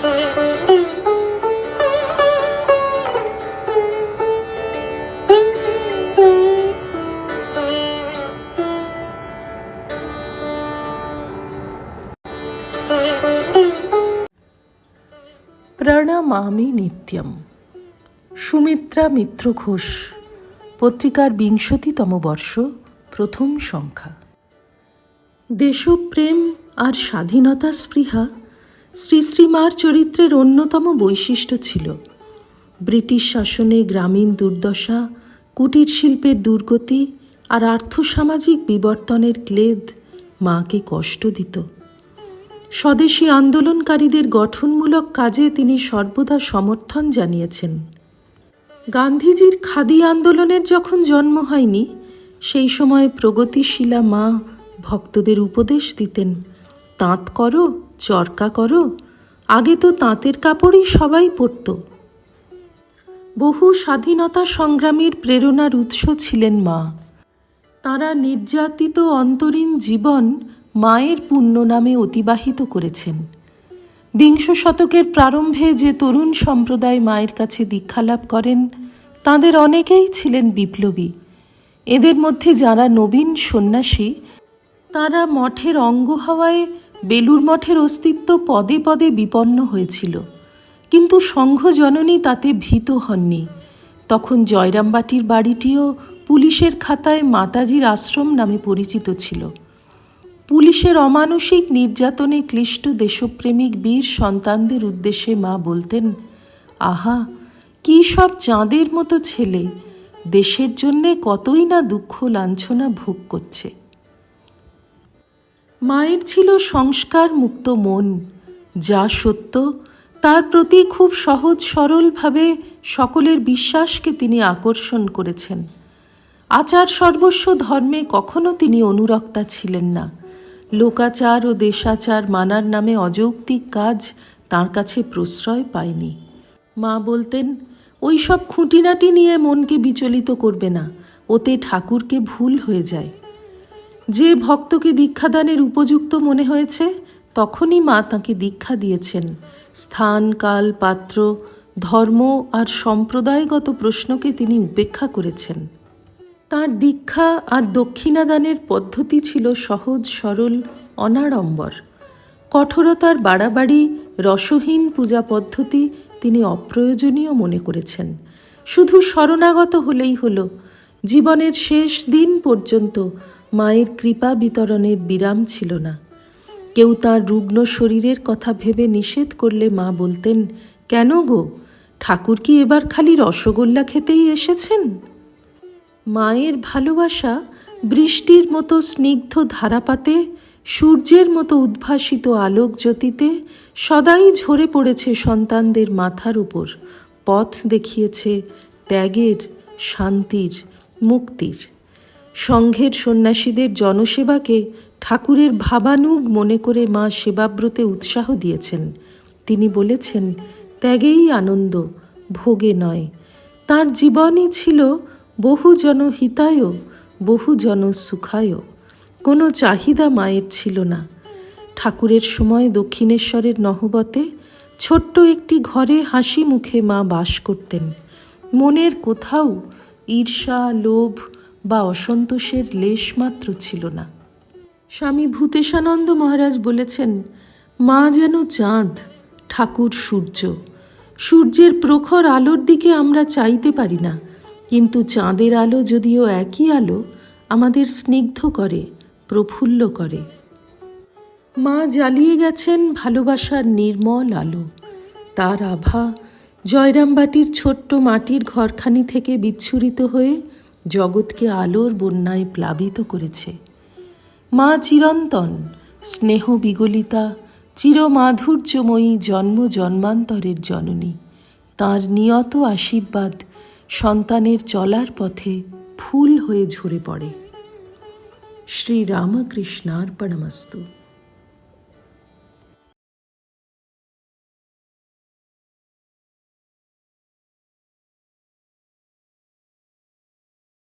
প্রণমামি নিত্যম। সুমিত্রা মিত্র ঘোষ পত্রিকার বিংশতিতম বর্ষ প্রথম সংখ্যা। দেশপ্রেম আর স্বাধীনতা স্পৃহা শ্রী শ্রীমার চরিত্রের অন্যতম বৈশিষ্ট্য ছিল। ব্রিটিশ শাসনে গ্রামীণ দুর্দশা, কুটির শিল্পের দুর্গতি আর আর্থসামাজিক বিবর্তনের ক্লেদ মাকে কষ্ট দিত। স্বদেশী আন্দোলনকারীদের গঠনমূলক কাজে তিনি সর্বদা সমর্থন জানিয়েছেন। গান্ধীজির খাদি আন্দোলনের যখন জন্ম হয়নি, সেই সময় প্রগতিশীলা মা ভক্তদের উপদেশ দিতেন, তাঁত করো চরকা করো, আগে তো তাঁতের কাপড়ই সবাই পরত। বহু স্বাধীনতা সংগ্রামীর প্রেরণার উৎস ছিলেন মা। তারা নির্যাতিত অন্তরীণ জীবন মায়ের পুণ্য নামে অতিবাহিত করেছেন। বিংশ শতকের প্রারম্ভে যে তরুণ সম্প্রদায় মায়ের কাছে দীক্ষালাভ করেন, তাদের অনেকেই ছিলেন বিপ্লবী। এদের মধ্যে যারা নবীন সন্ন্যাসী, তারা মঠের অঙ্গ হওয়ায় বেলুর মঠের অস্তিত্ব পদে পদে বিপন্ন হয়েছিল। কিন্তু সংঘজননী তাতে ভীত হননি। তখন জয়রামবাটির বাড়িটিও পুলিশের খাতায় মাতাজির আশ্রম নামে পরিচিত ছিল। পুলিশের অমানসিক নির্যাতনে ক্লিষ্ট দেশপ্রেমিক বীর সন্তানদের উদ্দেশ্যে মা বলতেন, আহা, কি সব চাঁদের মতো ছেলে। দেশের জন্যে কতই না দুঃখ লাঞ্ছনা ভোগ করছে। মায়ের ছিল সংস্কার মুক্ত মন, যা সত্য, তার প্রতি খুব সহজ সরলভাবে সকলের বিশ্বাসকে তিনি আকর্ষণ করেছেন। আচার সর্বস্ব ধর্মে কখনো তিনি অনুরক্তা ছিলেন না। লোকাচার ও দেশাচার মানার নামে অযৌক্তিক কাজ তার কাছে প্রশ্রয় পায়নি। মা বলতেন, ওই সব খুঁটিনাটি নিয়ে মনকে বিচলিত করবে না, ওতে ঠাকুরকে ভুল হয়ে যায়। যে ভক্তকে দীক্ষাদানের উপযুক্ত মনে হয়েছে, তখনই মা তাকে দীক্ষা দিয়েছেন। স্থান, কাল, পাত্র, ধর্ম আর সম্প্রদায়গত প্রশ্নকে তিনি উপেক্ষা করেছেন। তার দীক্ষা আর দক্ষিণাদানের পদ্ধতি ছিল সহজ, সরল, অনাড়ম্বর। কঠোরতার বাড়াবাড়ি, রসহীন পূজা পদ্ধতি তিনি অপ্রয়োজনীয় মনে করেছেন। শুধু শরণাগত হলেই হলো, জীবনের শেষ দিন পর্যন্ত মায়ের কৃপা বিতরণের বিরাম ছিল না। কেউ তার রুগ্ন শরীরের কথা ভেবে নিষেধ করলে মা বলতেন, কেন গো? ঠাকুর কি এবার খালি রসগোল্লা খেতেই এসেছেন? মায়ের ভালোবাসা বৃষ্টির মতো স্নিগ্ধ ধারাপাতে, সূর্যের মতো উদ্ভাসিত আলোক জ্যোতিতে সদাই ঝরে পড়েছে সন্তানদের মাথার উপর। পথ দেখিয়েছে ত্যাগের, শান্তির, মুক্তির। সংঘের সন্ন্যাসীদের জনসেবাকে ঠাকুরের ভাবানুগ মনে করে মা সেবাব্রতে উৎসাহ দিয়েছেন। তিনি বলেছেন, ত্যাগেই আনন্দ, ভোগে নয়। তার জীবনই ছিল বহু জন হিতায় বহু জন সুখায়। কোনো চাহিদা মায়ের ছিল না। ঠাকুরের সময় দক্ষিণেশ্বরের নহবতে ছোট্ট একটি ঘরে হাসি মুখে মা বাস করতেন। মনের কোথাও ঈর্ষা, লোভ বা অসন্তোষের লেশ মাত্র ছিল না। স্বামী ভূতেশানন্দ মহারাজ বলেছেন, মা যেন চাঁদ, ঠাকুর সূর্য, সূর্যের প্রখর আলোর দিকে আমরা চাইতে পারি না। কিন্তু চাঁদের আলো যদিও একই আলো, আমাদের স্নিগ্ধ করে, প্রফুল্ল করে। মা জ্বালিয়ে গেছেন ভালোবাসার নির্মল আলো। তার আভা জয়রামবাটির ছোট্ট মাটির ঘরখানি থেকে বিচ্ছুরিত হয়ে জগৎকে আলোর বন্যায় প্লাবিত করেছে। মা চিরন্তন, স্নেহ বিগলিতা, চিরমাধুর্যময়ী জন্ম জন্মান্তরের জননী। তার নিয়ত আশীর্বাদ সন্তানের চলার পথে ফুল হয়ে ঝরে পড়ে। শ্রীরামকৃষ্ণার্পণমস্তু।